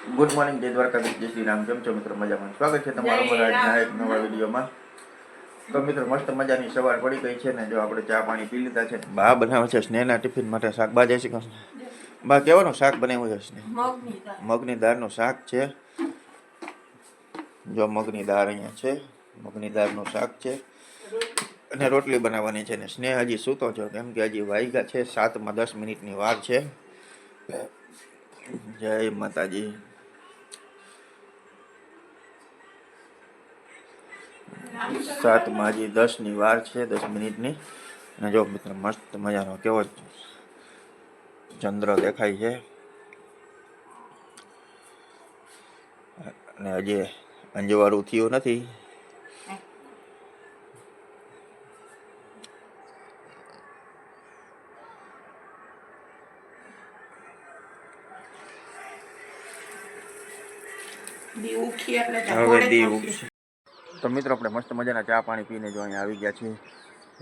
Good morning જય દ્વારકા જય શ્રી રામ કેમ છો મિત્રો? મજામાં? સ્વાગત છે તમારું મારા આજના એક નવા વિડીયોમાં. તો મિત્રો મસ્ત મજાની સવાર પડી ગઈ છે ને જો આપણે ચા પાણી પી લીધા છે. બા બનાવે છે સ્નેહના ટિફિન માટે શાક. બા જય શ્રી કૃષ્ણ. બા કેવાનું શાક બનાવ્યું છે સ્નેહ? મગની મગની દાળનું શાક છે. જો મગની દાળ અહીંયા છે. મગની દાળનું શાક છે. અને રોટલી બનાવવાની છે ને. સ્નેહ હજી સૂતો છો કેમ કે હજી વાગ્યા છે. સાતમાં દસ મિનિટની વાર છે. જય માતાજી. સાતમાં હજી દસની વાર છે દસ મિનિટની. અને જો મિત્ર મસ્ત મજાનો કેવો ચંદ્ર દેખાય છે. અને હજી અંજવાળું થયું નથી. ઉખી એટલે હવે દીવ ઉગશે તો મિત્રો, આપણે મસ્ત મજાના ચા પાણી પીને જો અહીંયા આવી ગયા છીએ.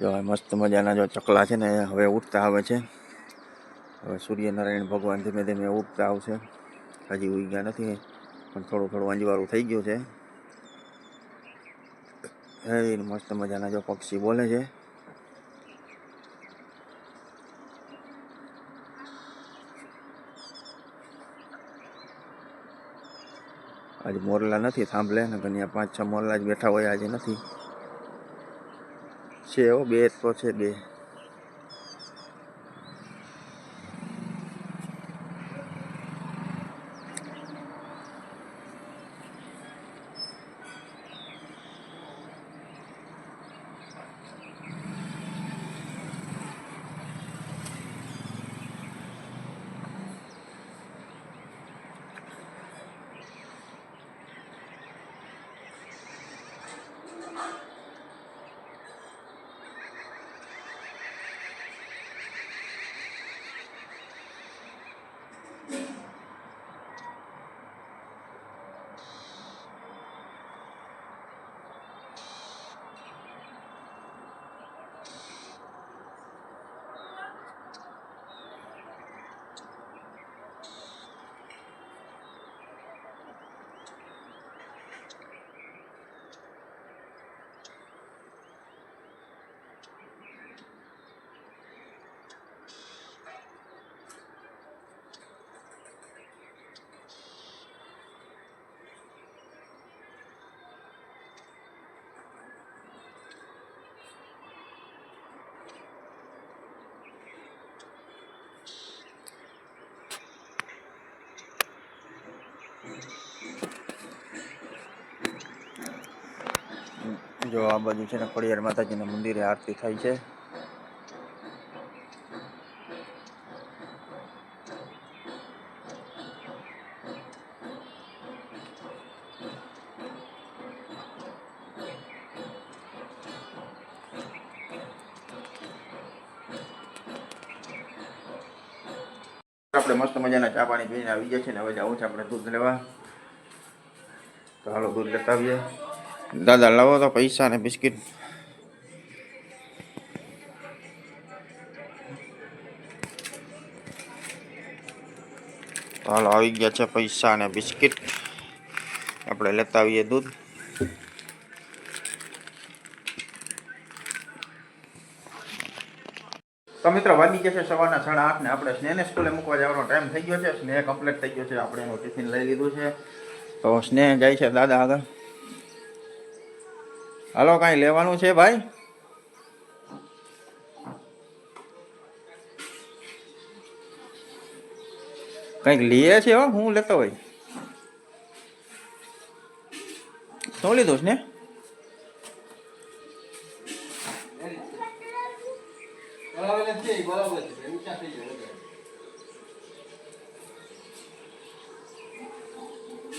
જો મસ્ત મજાના જો ચકલા છે ને, હવે ઉઠતા આવે છે. હવે સૂર્યનારાયણ ભગવાન ધીમે ધીમે ઉઠતા આવશે. હજી ઉઈ ગયા નથી, પણ થોડું થોડું અંજવાળું થઈ ગયું છે. મસ્ત મજાના જો પક્ષી બોલે છે. આજે મોરલા નથી, સાંભળે ને કન્યા પાંચ છ મોરલા જ બેઠા હોય આજે નથી. છે હો, બે તો છે બે. જો આ બાજુ છે ને ખોડિયાર માતાજીના મંદિરે આરતી થાય છે. આપણે મસ્ત મજાના ચા પાણી પીને આવી ગયા છે ને હવે જવું છે આપણે દૂધ લેવા. તો હાલો દૂધ લેતા આવીએ. દાદા, લાવો તો પૈસા ને બિસ્કિટ. હાલો, આવી ગયા છે પૈસા અને બિસ્કિટ. આપણે લેતા આવીએ દૂધ. તો મિત્રો, વાગી જશે સવારના સાડા આઠ ને આપણે સ્નેહને સ્કૂલે મૂકવા જવાનો ટાઈમ થઈ ગયો છે. સ્નેહ કમ્પ્લીટ થઈ ગયો છે. આપણે એનું ટિફિન લઈ લીધું છે. તો સ્નેહ જાય છે દાદા આગળ. હાલો, કાંઈ લેવાનું છે ભાઈ? કંઈક લઈએ છે હો, હું લેતો હોય. શું લીધું છે ને?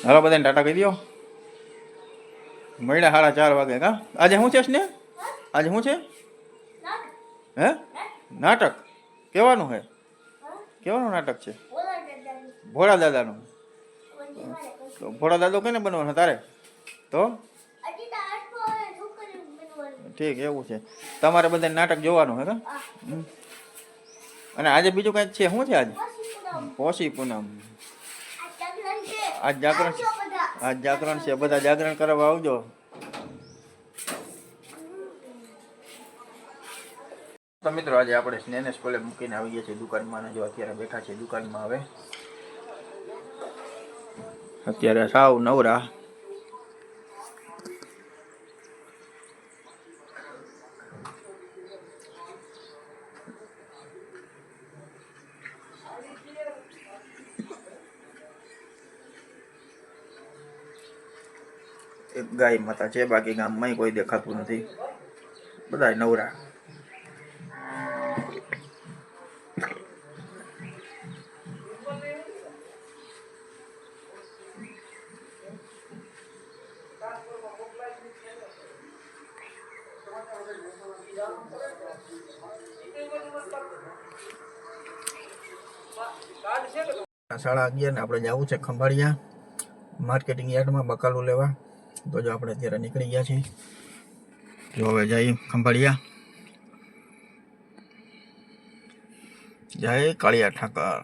હાલો, બધાને ટાટા કહી દો મળ્યા સાડા ચાર વાગે કા? આજે શું છે ને આજે શું છે? હે? નાટક. કેવાનું હે? કેવાનું નાટક છે? ભોળા દાદાનું. તો ભોળા દાદો કેને બનવાનો તારે? તો? ઠીક એવું છે. તમારે બધા નાટક જોવાનું હે કા. અને આજે બીજું કંઈક છે? શું છે આજે? પોષી પૂનમ. આજ જાગરણ છે. આજ જાગરણ છે, બધા જાગરણ કરવા આવજો. તો મિત્રો, આજે આપણે સ્નેને સ્કૂલે મૂકીને આવી ગયા છીએ દુકાનમાં જો અત્યારે બેઠા છે દુકાનમાં હવે. અત્યારે સાવ નવરા. ગાય માતા છે બાકી ગામમાં કોઈ દેખાતું નથી બધા નવરા સાડા અગિયાર ને આપણે જવું છે ખંભાળિયા માર્કેટિંગ યાર્ડમાં બકાલું લેવા તો જો આપણે અત્યારે નીકળી ગયા છીએ. જો હવે જઈએ ખંભાળિયા. જય કાળિયા ઠાકર.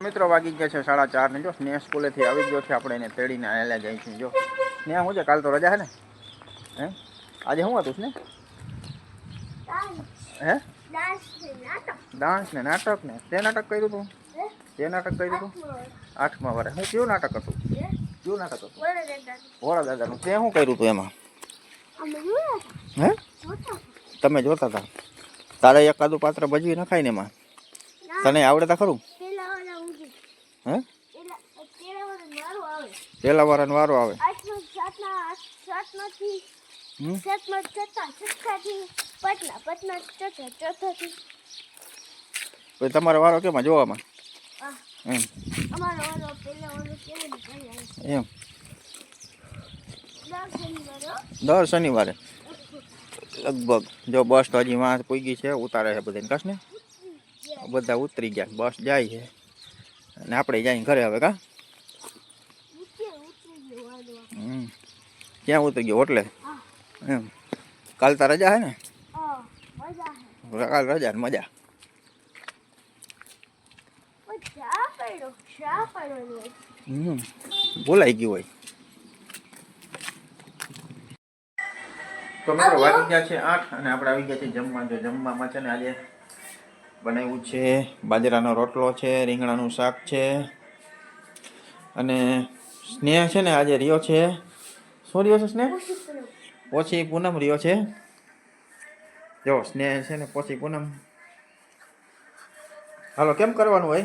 મિત્રો વાગી ગયા છે સાડા ચાર ને જો સ્નેહ સ્કૂલેથી આવી ગયો છે આપણે એને તેડીને આવેલા જાય છે જો. સ્નેહ શું છે? કાલ તો રજા હે ને? હે? આજે શું હતું સ્નેહ? હે? ડાન્સ ને નાટક. ને તે નાટક કર્યું હતું તે નાટક કર્યું હતું આઠમા વારે. હું કયું નાટક હતું? કયું નાટક હતું? ભોળા દાદાનું. તે શું કર્યું હતું એમાં? હે? તમે જોતા હતા? તારે એકાદું પાત્ર ભજવી નખાય ને એમાં? તને આવડે તા ખરું? હે? પેલા વાળાનો વારો આવે. હમ? તમારો વારો કેમાં જોવામાં? આ. એમ. અમારો વાળો પેલા વાળો કેવું નીકળી એમ દસ દર શનિવારે. લગભગ જો બસ તો હજી વાં પૂગી છે ઉતારે છે બધાને કશ ને બધા ઉતરી ગયા બસ જાય છે. અને આપણે જાય ઘરે હવે કા? ઉતરી ઉતરી ગયો વાળો હમ. ક્યાં ઉતરી ગયો એટલે એમ. કાલ તો રજા હે ને? આ મજા હે. કાલ રજા ને મજા. ભૂલાઈ ગયું હોય. તો મિત્રો વાગી ગયા છે આઠ અને આપણે આવી ગયા છે જમવા જો જમવામાં છે ને આજે બનાવ્યું છે બાજરાનો રોટલો છે રીંગણાનું શાક છે અને સ્નેહ છે ને આજે રહ્યો છે. શું રહ્યો છે સ્નેહ? પોછી પૂનમ. રહ્યો છે. જો સ્નેહ છે ને પોછી પૂનમ. હાલો કેમ કરવાનું હોય?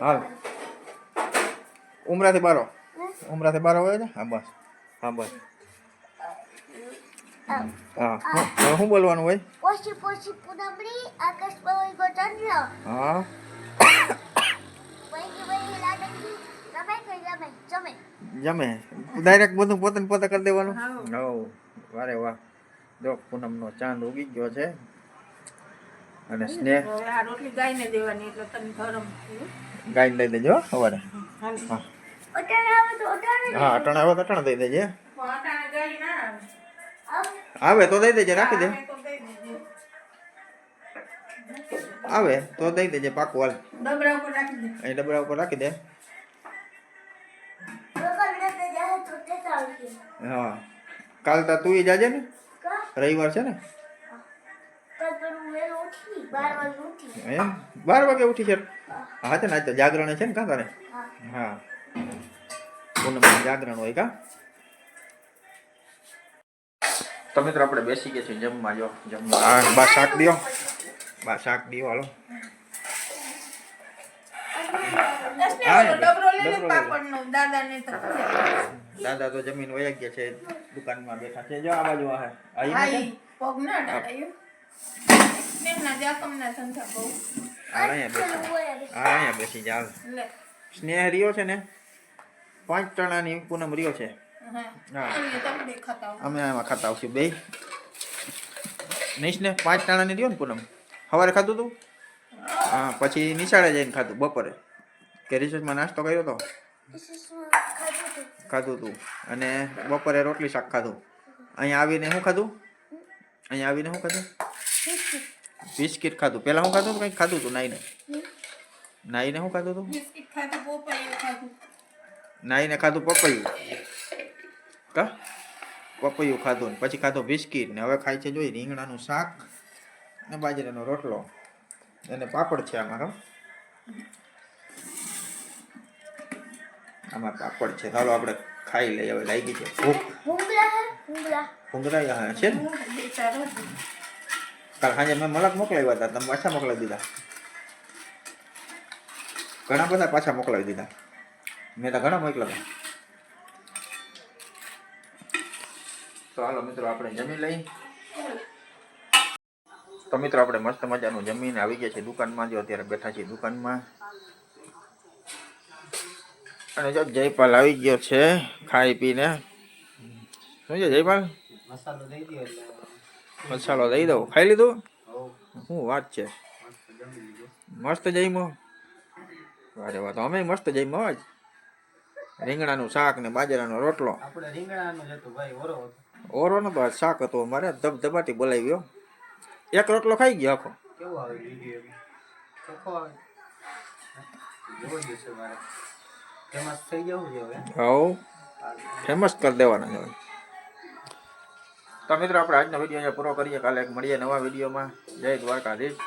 હાલો ઉમરાથી બારો. ઉમરાથી બારો હોય ને? હા બસ. હા બસ. હા હું- શું બોલવાનું હોય? આકાશ ગો ચંદ્ર હા. જમે. ડાયરેક્ટ બધું પોતે પોતે કરી દેવાનું? હો. વારે વાહ. જો પૂનમનો ચાંદ ઉગી ગયો છે. અને સ્નેહ? હવે આ રોટલી ગાયને દેવાની એટલે તને ગરમ ગાયને લઈ દેજો હવારે સવારે. હા. અટાણે આવે તો અટાણે હા અટણ આવે તો અટણ દઈ દેજે. અટાણે ગાય ના આવે. તો દઈ દેજે રાખી દે. આવે તો દઈ દેજે. પાકું હાલ. ડબરા ઉપર રાખી દે. અહીં ડબરા ઉપર રાખી દે. હા. કાલ તા તું જાજે ને? રવિવાર છે ને? એમ? બાર વાગે ઉઠી છે? હા છે ને આજ તો જાગરણ છે ને કાં તારે હા. પૂનમ જાગરણ હોય કા? તો મિત્રો આપણે બેસી ગયા છીએ જમવા જો જમવા. હા બા શાક દિયો. બા શાક દિયો હાલો. તો દાદા તો જમીન વયા ગયા છે દુકાનમાં બેઠા છે. જો આ બાજુ આ પગ ના બેસી આ અહીંયા બેસી જા સ્નેહ રહ્યો છે ને પાંચ ટણાની પૂનમ રહ્યો છે. અમે એમાં ખાતા આવશું બે નહીં ને પાંચ ટાણાની રહ્યો ને પૂનમ સવારે ખાધું તું હા પછી નિશાળે જઈને ખાધું બપોરે કે રિસર્ચમાં નાસ્તો કર્યો તો ખાધું તું અને બપોરે રોટલી શાક ખાધું અહીંયા આવીને શું ખાધું અહીંયા આવીને શું ખાધું બિસ્કિટ ખાધું. પહેલાં હું ખાધું કંઈક ખાધું તું નાઈને. નાઈને શું ખાધું તું બિસ્કિટ ખાધું પોપૈયું ખાધું. નાઈને ખાધું પપૈયું? કા? પપૈયું ખાધું ને પછી ખાધું બિસ્કિટ ને હવે ખાય છે જોઈ રીંગણાનું શાક ને બાજરાનો રોટલો. અને પાપડ છે આમાં હા. આમાં પાપડ છે. ચાલો આપણે ખાઈ લઈએ. હવે લાગી છે ભૂખ. ભૂંગળા હા? છે ને. કાલ સાંજે મેં મલક મોકલાવ્યા હતા તમે પાછા મોકલાવી દીધા. ઘણા બધા પાછા મોકલાવી દીધા. મેં તો ઘણા મોકલાવ્યા તો. હાલો મિત્રો, આપણે જમી લઈ. તો મિત્રો, આપણે મસ્ત મજાનું જમીને આવી ગયા છે દુકાનમાં. જો અત્યારે બેઠા છીએ દુકાનમાં. અને જો જયપાલ આવી ગયો છે ખાઈ પીને. શું છે જયપાલ? મસાલો દઈ દો મસાલો દઈ દઉં. ખાઈ લીધું? શું વાત છે? મસ્ત જઈમો અરે વાહ તો અમે મસ્ત જઈમો આજ. રીંગણાનું શાક ને બાજરાનો રોટલો. આપણે રીંગણાનું જ હતું ભાઈ ઓરો હતો. ઓરો નતો આજ શાક હતું અમારે. ધબધબાટી બોલાવ્યો એક રોટલો ખાઈ ગયો આખો. કેવું આવે વીડિયો ચોખ્ખો આવે? જોવો જ છે મારે. ફેમસ થઈ જવું છે હવે. હવ. ફેમસ કરી દેવાના છે. તો મિત્રો આપણે આજનો વીડિયો પૂરો કરીએ. કાલે મળીએ નવા વિડીયોમાં. જય દ્વારકાધીશ.